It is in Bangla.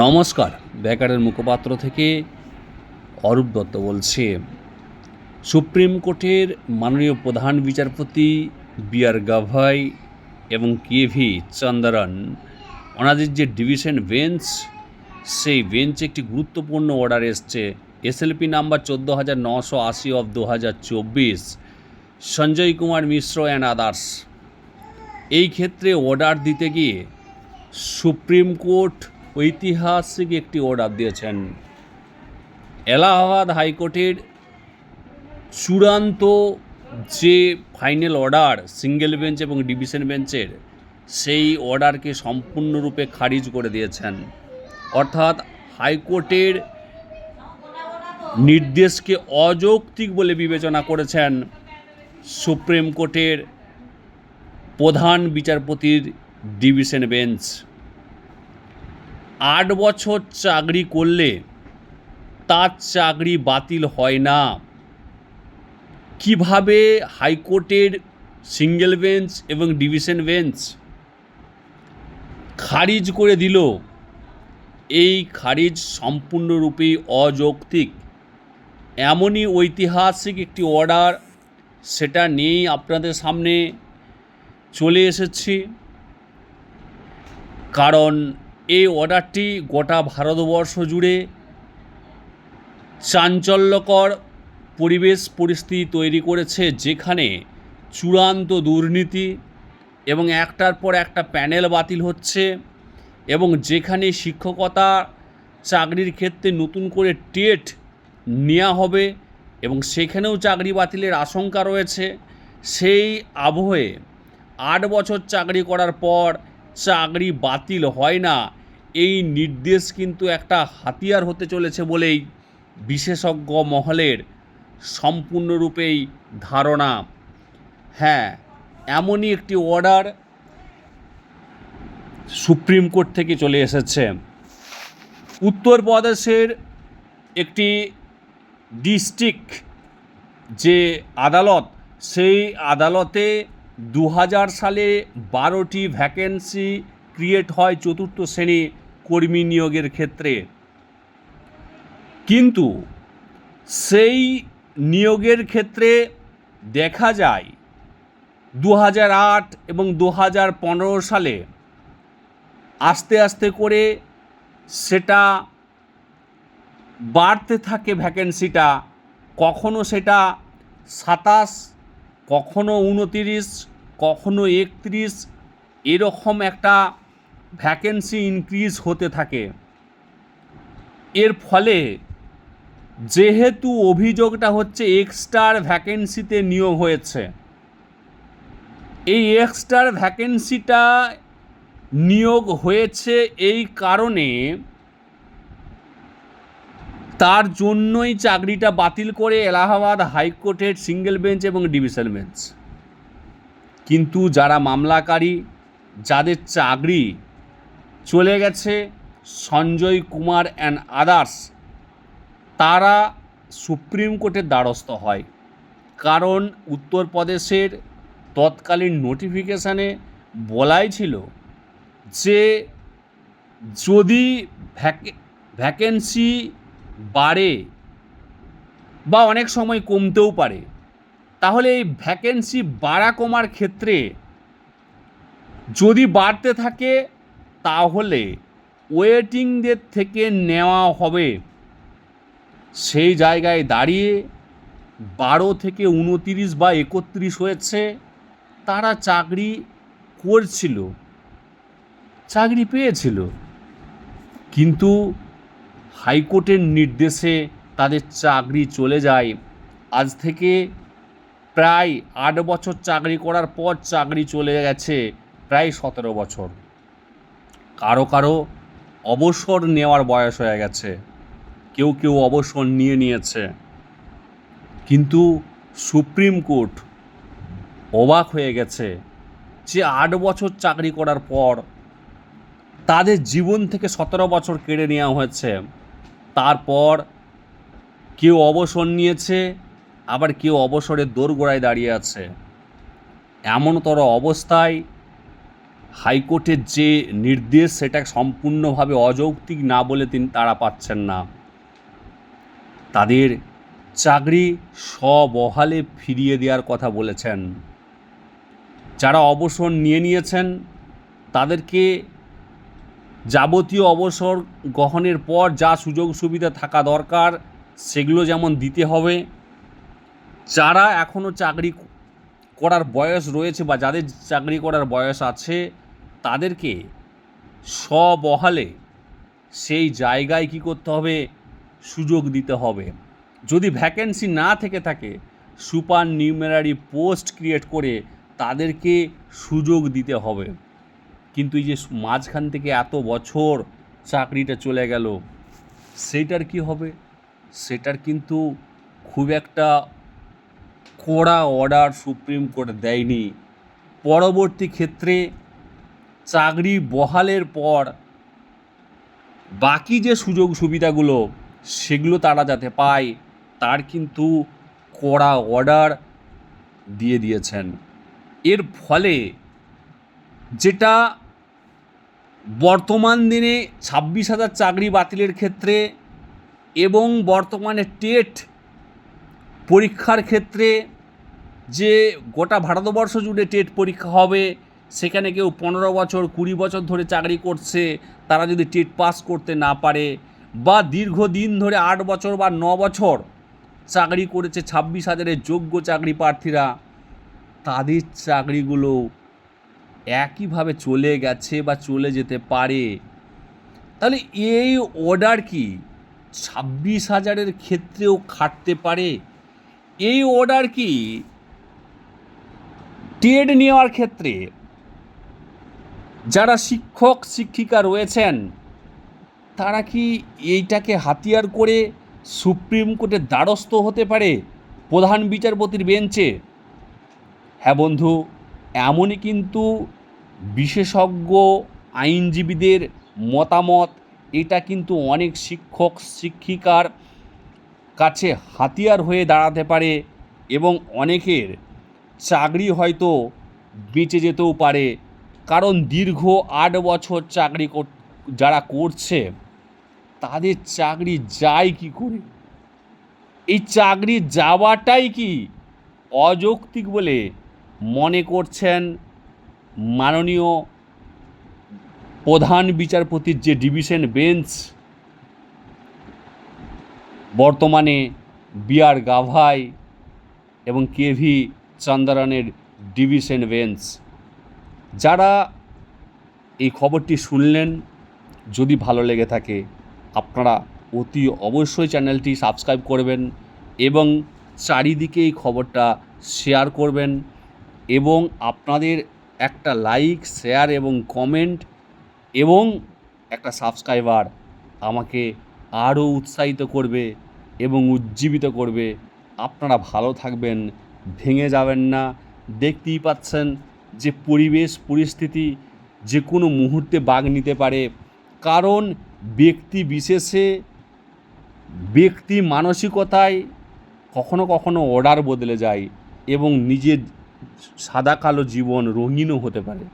নমস্কার। বেকারের মুখপাত্র থেকে অরূপ দত্ত বলছে, সুপ্রিম কোর্টের মাননীয় প্রধান বিচারপতি বি আর গাভাই এবং কে ভি চন্দরন ওনাদের যে ডিভিশন বেঞ্চ, সেই বেঞ্চে একটি গুরুত্বপূর্ণ অর্ডার এসছে। এসএলপি নাম্বার চোদ্দ হাজার নশো আশি অফ দু হাজার চব্বিশ, সঞ্জয় কুমার মিশ্র অ্যান্ড আদার্স। এই ক্ষেত্রে অর্ডার দিতে গিয়ে সুপ্রিম কোর্ট ঐতিহাসিক একটি অর্ডার দিয়েছেন। এলাহাবাদ হাইকোর্টের চূড়ান্ত যে ফাইনাল অর্ডার সিঙ্গেল বেঞ্চ এবং ডিভিশন বেঞ্চের সেই অর্ডারকে সম্পূর্ণরূপে খারিজ করে দিয়েছেন। অর্থাৎ হাইকোর্টের নির্দেশকে অযৌক্তিক বলে বিবেচনা করেছেন সুপ্রিম কোর্টের প্রধান বিচারপতির ডিভিশন বেঞ্চ আট বছর চাকরি করলে তার চাকরি বাতিল হয় না। কীভাবে হাইকোর্টের সিঙ্গেল বেঞ্চ এবং ডিভিশন বেঞ্চ খারিজ করে দিল? এই খারিজ সম্পূর্ণরূপেই অযৌক্তিক। এমনই ঐতিহাসিক একটি অর্ডার, সেটা নিয়েই আপনাদের সামনে চলে এসেছি। কারণ এই অর্ডারটি গোটা ভারতবর্ষ জুড়ে চাঞ্চল্যকর পরিবেশ পরিস্থিতি তৈরি করেছে, যেখানে চূড়ান্ত দুর্নীতি এবং একটার পর একটা প্যানেল বাতিল হচ্ছে এবং যেখানে শিক্ষকতা চাকরির ক্ষেত্রে নতুন করে টেট নেওয়া হবে এবং সেখানেও চাকরি বাতিলের আশঙ্কা রয়েছে। সেই আবহে আট বছর চাকরি করার পর চাকরি বাতিল হয় না এই নির্দেশ কিন্তু একটা হাতিয়ার হতে চলেছে বলেই বিশেষজ্ঞ মহলের সম্পূর্ণরূপেই ধারণা। হ্যাঁ এমনই একটি অর্ডার সুপ্রিম কোর্ট থেকে চলে এসেছে। উত্তরপ্রদেশের একটি ডিস্ট্রিক্ট যে আদালত, সেই আদালতে দু হাজার সালে বারোটি ভ্যাকেন্সি ক্রিয়েট হয় চতুর্থ শ্রেণি কর্মী নিয়োগের ক্ষেত্রে। কিন্তু সেই নিয়োগের ক্ষেত্রে দেখা যায় দু আট এবং দু হাজার পনেরো সালে আস্তে আস্তে করে সেটা বাড়তে থাকে ভ্যাকেন্সিটা, কখনো সেটা সাতাশ, কখনো উনতিরিশ কখনো একত্রিশ, এরকম একটা ভ্যাকেন্সি ইনক্রিজ হতে থাকে। এর ফলে যেহেতু অভিযোগটা হচ্ছে এক্সট্রার ভ্যাকেন্সিতে নিয়োগ হয়েছে, এই এক্সট্রার ভ্যাকেন্সিটা নিয়োগ হয়েছে এই কারণে তার জন্যই চাকরিটা বাতিল করে এলাহাবাদ হাইকোর্টের সিঙ্গেল বেঞ্চ এবং ডিভিশন বেঞ্চ। কিন্তু যারা মামলাকারী, যাদের চাকরি চলে গেছে সঞ্জয় কুমার অ্যান্ড আদার্স। তারা সুপ্রিম কোর্টের দ্বারস্থ হয়। কারণ উত্তরপ্রদেশের তৎকালীন নোটিফিকেশানে বলাই ছিল যে যদি ভ্যাকেন্সি বাড়ে বা অনেক সময় কমতেও পারে, তাহলে এই ভ্যাকেন্সি বাড়া কমার ক্ষেত্রে যদি বাড়তে থাকে তাহলে ওয়েটিংদের থেকে নেওয়া হবে। সেই জায়গায় দাঁড়িয়ে বারো থেকে উনতিরিশ বা একত্রিশ হয়েছে, তারা চাকরি করছিল, চাকরি পেয়েছিল। কিন্তু হাইকোর্টের নির্দেশে তাদের চাকরি চলে যায়। আজ থেকে প্রায় আট বছর চাকরি করার পর চাকরি চলে গেছে, প্রায় সতেরো বছর। কারও কারও অবসর নেওয়ার বয়স হয়ে গেছে। কেউ কেউ অবসর নিয়ে নিয়েছে। কিন্তু সুপ্রিম কোর্ট অবাক হয়ে গেছে যে আট বছর চাকরি করার পর তাদের জীবন থেকে সতেরো বছর কেড়ে নেওয়া হয়েছে। তারপর কেউ অবসর নিয়েছে, আবার কেউ অবসরের দোরগোড়ায় দাঁড়িয়ে আছে। এমনতর অবস্থায় হাইকোর্টের যে নির্দেশ, সেটা সম্পূর্ণভাবে অযৌক্তিক না বলে তিনি তারা পাচ্ছেন না। তাদের চাকরি স্ববহালে ফিরিয়ে দেওয়ার কথা বলেছেন। যারা অবসর নিয়ে নিয়েছেন, তাদেরকে যাবতীয় অবসর গ্রহণের পর যা সুযোগ সুবিধা থাকা দরকার, সেগুলো যেমন দিতে হবে। যারা এখনও চাকরি করার বয়স রয়েছে বা যাদের চাকরি করার বয়স আছে তাদেরকে স্ববহালে সেই জায়গায় কি করতে হবে? সুযোগ দিতে হবে। যদি ভ্যাকেন্সি না থেকে থাকে সুপার নিউমেরারি পোস্ট ক্রিয়েট করে তাদেরকে সুযোগ দিতে হবে। কিন্তু এই যে মাঝখান থেকে এত বছর চাকরিটা চলে গেল সেইটার কি হবে? সেটার কিন্তু খুব একটা কড়া অর্ডার সুপ্রিম কোর্ট দেয়নি। পরবর্তী ক্ষেত্রে চাকরি বহালের পর বাকি যে সুযোগ সুবিধাগুলো, সেগুলো তারা যাতে পায়, তার কিন্তু কড়া অর্ডার দিয়ে দিয়েছেন। এর ফলে যেটা বর্তমান দিনে ছাব্বিশ হাজার চাকরি বাতিলের ক্ষেত্রে এবং বর্তমানে টেট পরীক্ষার ক্ষেত্রে যে গোটা ভারতবর্ষ জুড়ে টেট পরীক্ষা হবে সেখানে কেউ পনেরো বছর, কুড়ি বছর ধরে চাকরি করছে, তারা যদি টেট পাস করতে না পারে, বা দীর্ঘদিন ধরে আট বছর বা ন বছর চাকরি করেছে ছাব্বিশ হাজারের যোগ্য চাকরি প্রার্থীরা, তাদের চাকরিগুলো একইভাবে চলে গেছে বা চলে যেতে পারে। তাহলে এই অর্ডার কি? ছাব্বিশ হাজারের ক্ষেত্রেও খাটতে পারে। এই অর্ডার কি? টেড নেওয়ার ক্ষেত্রে যারা শিক্ষক, শিক্ষিকা রয়েছেন, তারা কি এইটাকে হাতিয়ার করে সুপ্রিম কোর্টের দ্বারস্থ হতে পারে প্রধান বিচারপতির বেঞ্চে? হ্যাঁ বন্ধু, এমনই কিন্তু বিশেষজ্ঞ, আইনজীবীদের মতামত। এটা কিন্তু অনেক শিক্ষক, শিক্ষিকার কাছে হাতিয়ার হয়ে দাঁড়াতে পারে এবং অনেকের চাকরি হয়তো বেঁচে যেতেও পারে। কারণ দীর্ঘ আট বছর চাকরি যারা করছে, তাদের চাকরি যায় কি করে? এই চাকরি যাওয়াটাই কি অযৌক্তিক বলে মনে করছেন মাননীয় প্রধান বিচারপতির যে ডিভিশন বেঞ্চ? বর্তমানে বিআর গাভাই এবং কেভি চন্দ্রনের ডিভিশন বেঞ্চ। যারা এই খবরটি শুনলেন, যদি ভালো লেগে থাকে, আপনারা অতি অবশ্যই চ্যানেলটি সাবস্ক্রাইব করবেন এবং চারিদিকে এই খবরটা শেয়ার করবেন এবং আপনাদের একটা লাইক, শেয়ার এবং কমেন্ট এবং একটা সাবস্ক্রাইবার আমাকে আরও উৎসাহিত করবে এবং উজ্জীবিত করবে। আপনারা ভালো থাকবেন, ভেঙে যাবেন না। দেখতেই পাচ্ছেন যে পরিবেশ, পরিস্থিতি যে কোনো মুহূর্তে বাঘ নিতে পারে। কারণ ব্যক্তি বিশেষে ব্যক্তি মানসিকতায় কখনো কখনো অর্ডার বদলে যায় এবং নিজের সাদা কালো জীবন রঙিনও হতে পারে।